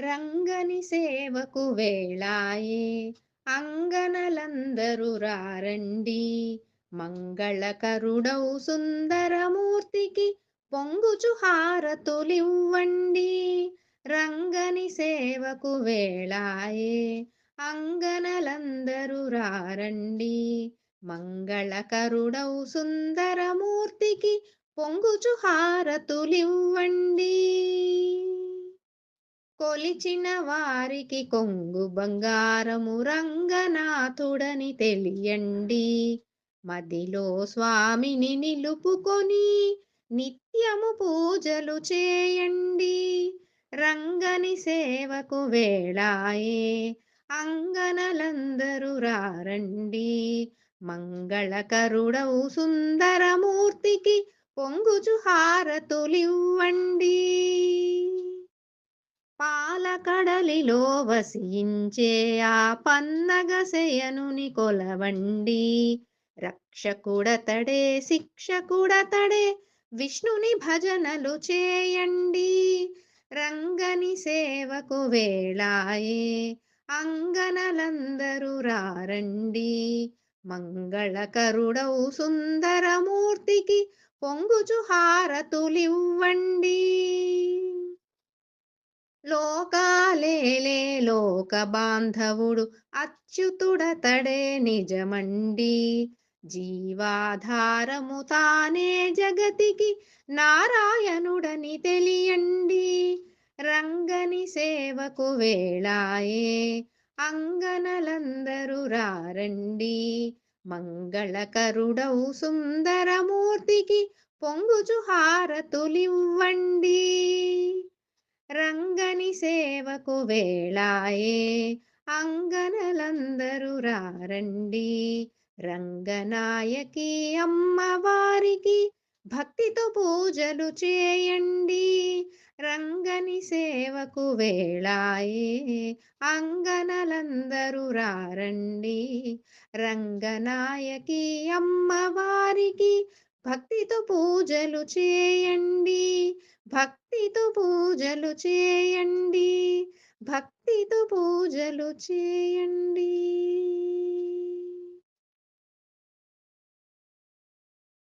రంగని సేవకు వేళాయే. అంగనలందరూ రారండి. మంగళకరుడౌ సుందరమూర్తికి పొంగుచు హారతులివ్వండి. రంగని సేవకు వేళాయే. అంగనలందరూ రారండి. మంగళకరుడౌ సుందరమూర్తికి పొంగుచు హారతులివ్వండి. కొలిచిన వారికి కొంగు బంగారము రంగనాథుడని తెలియండి. మదిలో స్వామిని నిలుపుకొని నిత్యము పూజలు చేయండి. రంగని సేవకు వేళాయే అంగనలందరూ రారండి. మంగళకరుడవు సుందరమూర్తికి పొంగుచు హారతులివ్వండి కడలిలో వసించే ఆ పన్నగశయనుని కొలవండి. రక్షకుడతడే శిక్షకుడతడే విష్ణుని భజనలు చేయండి. రంగని సేవకు వేళాయే అంగనలందరూ రారండి. మంగళకరుడౌ సుందరమూర్తికి పొంగుచు హారతులివ్వండి. లేలే లోక బాంధవుడు అచ్యుతుడతడే నిజమండి. జీవాధారము తానే జగతికి నారాయణుడని తెలియండి. రంగని సేవకు వేళాయే అంగనలందరూ రారండి. మంగళకరుడవు సుందరమూర్తికి పొంగుచు హారతులివ్వండి. సేవకు వేళాయే. అంగనలందరూ రారండి. రంగనాయకి అమ్మవారికి భక్తితో పూజలు చేయండి. రంగని సేవకు వేళాయే. అంగనలందరూ రారండి. రంగనాయకి అమ్మవారికి భక్తితో పూజలు చేయండి. భక్తితో పూజలు చేయండి. భక్తితో పూజలు చేయండి.